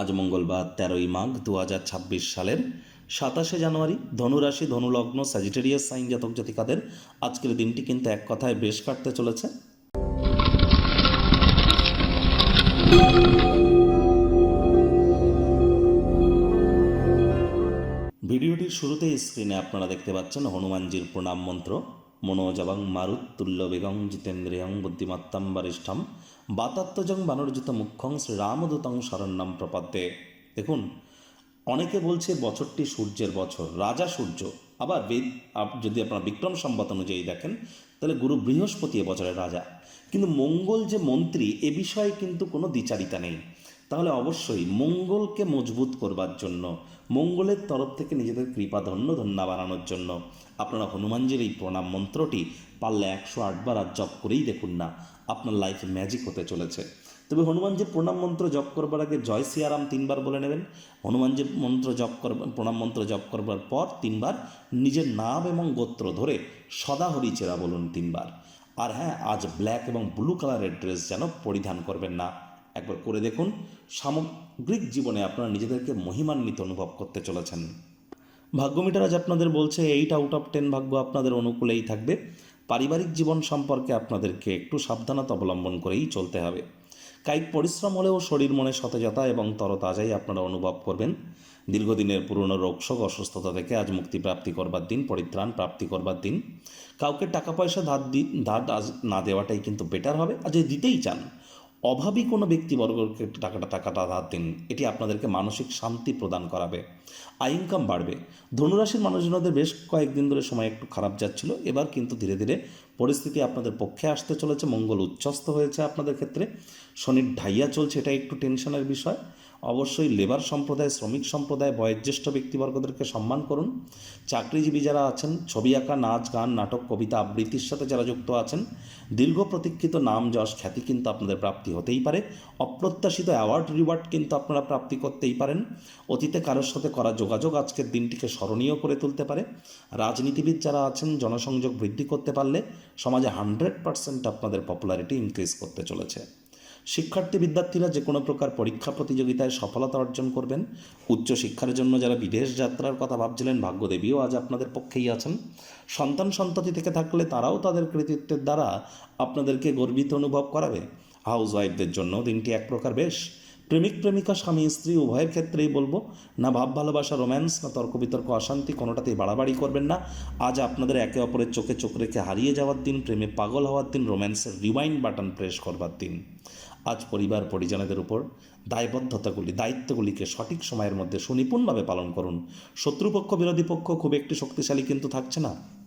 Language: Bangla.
আজ মঙ্গলবার, তেরোই মাঘ দু হাজার ছাব্বিশ সালের সাতাশে জানুয়ারি, ধনুরাশি, ধনুলগ্ন স্যাজিটেরিয়াস সাইন জাতক জাতিকাদের আজকের দিনটি কিন্তু এক কথায় বেশ কাটতে চলেছে। ভিডিওটির শুরুতেই স্ক্রিনে আপনারা দেখতে পাচ্ছেন হনুমানজির প্রণাম মন্ত্র। মনোজবং মারুত তুল্য বেগং জিতেন্দ্রিয়ং বুদ্ধিমত্তাম বরিষ্ঠম। বাতাত্মজং বানরজিত মুখ্যং শ্রীরামদূতং শরণ্যম প্রপদ্যে। দেখুন, অনেকে বলছে বছরটি সূর্যের বছর, রাজা সূর্য। আবার বেদ যদি আপনারা বিক্রম সম্বত অনুযায়ী দেখেন, তাহলে গুরু বৃহস্পতি এ বছরের রাজা। কিন্তু মঙ্গল যে মন্ত্রী, এ বিষয়ে কিন্তু কোনো দ্বিচারিতা নেই। তাহলে অবশ্যই মঙ্গলকে মজবুত করবার জন্য, মঙ্গলের তরফ থেকে নিজেদের কৃপা ধন্য ধন্যা বাড়ানোর জন্য আপনারা হনুমানজির এই প্রণাম মন্ত্রটি পারলে একশো আটবার আর জপ করেই দেখুন না, আপনার লাইফে ম্যাজিক হতে চলেছে। তবে হনুমানজির প্রণাম মন্ত্র জপ করবার আগে জয় সিয়ারাম তিনবার বলে নেবেন। হনুমানজির মন্ত্র জপ কর, প্রণাম মন্ত্র জপ করবার পর তিনবার নিজের নাম এবং গোত্র ধরে সদা হরিচেরা বলুন তিনবার। আর হ্যাঁ আজ ব্ল্যাক এবং ব্লু কালারের ড্রেস যেন পরিধান করবেন না। একবার করে দেখুন। সামগ্রিক জীবনে আপনারা নিজেদেরকে মহিমান্বিত অনুভব করতে চলেছেন। ভাগ্যমিটার আজ আপনাদের বলছে, এইট আউট অফ টেন ভাগ্য আপনাদের অনুকূলেই থাকবে। পারিবারিক জীবন সম্পর্কে আপনাদেরকে একটু সাবধানতা অবলম্বন করেই চলতে হবে। কায়িক পরিশ্রম হলেও শরীর মনে সতেজতা এবং তরতাজাই আপনারা অনুভব করবেন। দীর্ঘদিনের পুরনো রোগশোক অসুস্থতা থেকে আজ মুক্তি প্রাপ্তি করবার দিন, পরিত্রাণ প্রাপ্তি করবার দিন। কাউকে টাকা পয়সা ধার দি, ধার আজ না দেওয়াটাই কিন্তু বেটার হবে। যদি দিতেই চান। অভাবী কোনো ব্যক্তিবর্গকে টাকাটা টাকাটা ধার দিন, এটি আপনাদেরকে মানসিক শান্তি প্রদান করাবে আই ইনকাম বাড়বে। ধনুরাশির মানুষজনদের বেশ কয়েকদিন ধরে সময় একটু খারাপ যাচ্ছিল, এবার কিন্তু ধীরে ধীরে পরিস্থিতি আপনাদের পক্ষে আসতে চলেছে, মঙ্গল উচ্ছ্বস্ত হয়েছে আপনাদের ক্ষেত্রে। শনির ঢাইয়া চলছে, এটা একটু টেনশনের বিষয়। অবশ্যই লেবার সম্প্রদায়, শ্রমিক সম্প্রদায়, বয়োজ্যেষ্ঠ ব্যক্তিবর্গদেরকে সম্মান করুন। চাকরিজীবী যারা আছেন, ছবি আঁকা, নাচ, গান, নাটক, কবিতা, আবৃত্তির সাথে যারা যুক্ত আছেন, দীর্ঘ প্রতীক্ষিত নাম, যশ, খ্যাতি কিন্তু আপনাদের প্রাপ্তি হতেই পারে। অপ্রত্যাশিত অ্যাওয়ার্ড, রিওয়ার্ড কিন্তু আপনারা প্রাপ্তি করতেই পারেন। অতীতে কারোর সাথে করা যোগাযোগ আজকের দিনটিকে স্মরণীয় করে তুলতে পারে। রাজনীতিবিদ যারা আছেন, জনসংযোগ বৃদ্ধি করতে পারলে সমাজে হান্ড্রেড পার্সেন্ট আপনাদের পপুলারিটি ইনক্রিজ করতে চলেছে। শিক্ষার্থী বিদ্যার্থীরা যে কোনো প্রকার পরীক্ষা প্রতিযোগিতায় সফলতা অর্জন করবেন। উচ্চশিক্ষার জন্য যারা বিদেশ যাত্রার কথা ভাবছিলেন, ভাগ্যদেবীও আজ আপনাদের পক্ষেই আছেন। সন্তান সন্ততি থেকে থাকলে তারাও তাদের কৃতিত্বের দ্বারা আপনাদেরকে গর্বিত অনুভব করাবে। হাউস ওয়াইফদের জন্য দিনটি এক প্রকার বেশ। প্রেমিক, প্রেমিকা, স্বামী, স্ত্রী, উভয়ের ক্ষেত্রেই বলব, না ভাব, ভালোবাসা, রোম্যান্স, না তর্ক বিতর্ক, অশান্তি কোনোটাতেই বাড়াবাড়ি করবেন না। আজ আপনাদের একে অপরের চোখে চোখ রেখে হারিয়ে যাওয়ার দিন, প্রেমে পাগল হওয়ার দিন, রোম্যান্সের রিওয়াইন্ড বাটন প্রেস করবার দিন। আজ পরিবার, পরিজনদের উপর দায়বদ্ধতাগুলি, দায়িত্বগুলিকে সঠিক সময়ের মধ্যে সুনিপুণভাবে পালন করুন। শত্রুপক্ষ, বিরোধী পক্ষ খুব একটি শক্তিশালী কিন্তু থাকছে না।